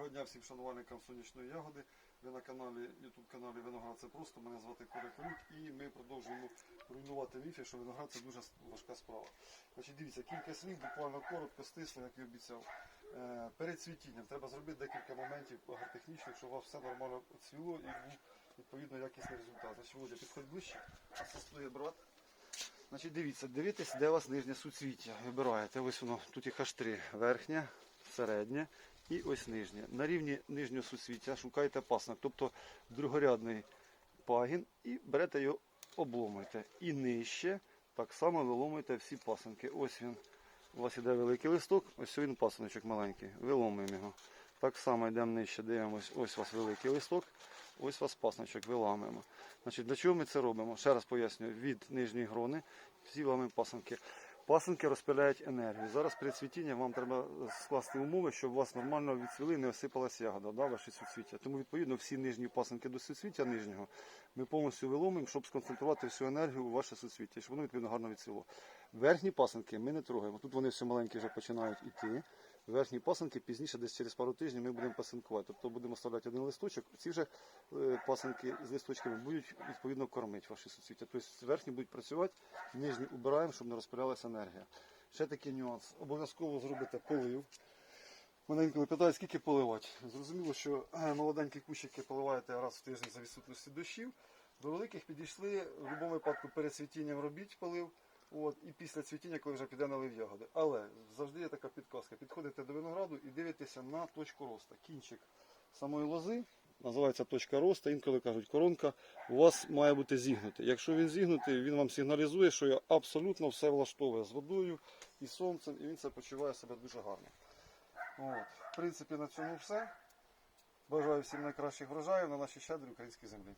Доброго дня всім шанувальникам сонячної ягоди. Ви на каналі, YouTube каналі Виноград це просто. Мене звати Коля Колюк і ми продовжуємо руйнувати міфи, що виноград це дуже важка справа. Значить, дивіться, кілька слів, буквально коротко, стисло, як і обіцяв. Е, Перед цвітінням треба зробити декілька моментів агротехнічних, щоб у вас все нормально цвіло і був відповідно якісний результат. Значить, Володя, підходь ближче, асистує брат. Значить, дивіться, дивитесь, де у вас нижнє суцвіття. Вибираєте. Ось воно, тут їх аж три. Верхнє, середнє і ось нижнє. На рівні нижнього суцвіття шукаєте пасник, тобто другорядний пагін, і берете його, обломуєте. І нижче так само виломуєте всі пасинки. Ось він. У вас іде великий листок, ось він пасиночок маленький. Виломуємо його. Так само йдемо нижче, дивимось, ось у вас великий листок, ось у вас пасничок, виламуємо. Значить, для чого ми це робимо? Ще раз пояснюю, від нижньої грони всі ламаємо пасинки. Пасинки розпиляють енергію. Зараз при цвітінні вам треба скласти умови, щоб у вас нормально відцвіли і не осипалась ягода, да, ваші суцвіття. Тому, відповідно, всі нижні пасинки до суцвіття нижнього ми повністю виломимо, щоб сконцентрувати всю енергію у ваше суцвіття, щоб воно відповідно гарно відцвіло. Верхні пасинки ми не трогаємо. Тут вони все маленькі вже починають іти. Верхні пасинки пізніше, десь через пару тижнів, ми будемо пасинкувати. Тобто будемо ставляти один листочок. Ці вже е, пасинки з листочками будуть відповідно кормити ваші суцвіття. Тобто верхні будуть працювати, нижні убираємо, щоб не розпилялася енергія. Ще такий нюанс. Обов'язково зробите полив. Мене інколи питають, скільки поливати. Зрозуміло, що е, молоденькі кущики поливаєте раз в тиждень за відсутності дощів. До великих підійшли, в будь-якому випадку перед цвітінням робіть полив. От, і після цвітіння, коли вже піде налив ягоди. Але завжди є така і на точку росту. Кінчик самої лози називається точка росту. Інколи кажуть, коронка у вас має бути зігнутий. Якщо він зігнутий, він вам сигналізує, що я абсолютно все влаштовує з водою і сонцем, і він це почуває себе дуже гарно. От. В принципі, на цьому все. Бажаю всім найкращих врожаїв на нашій щедрій українській землі.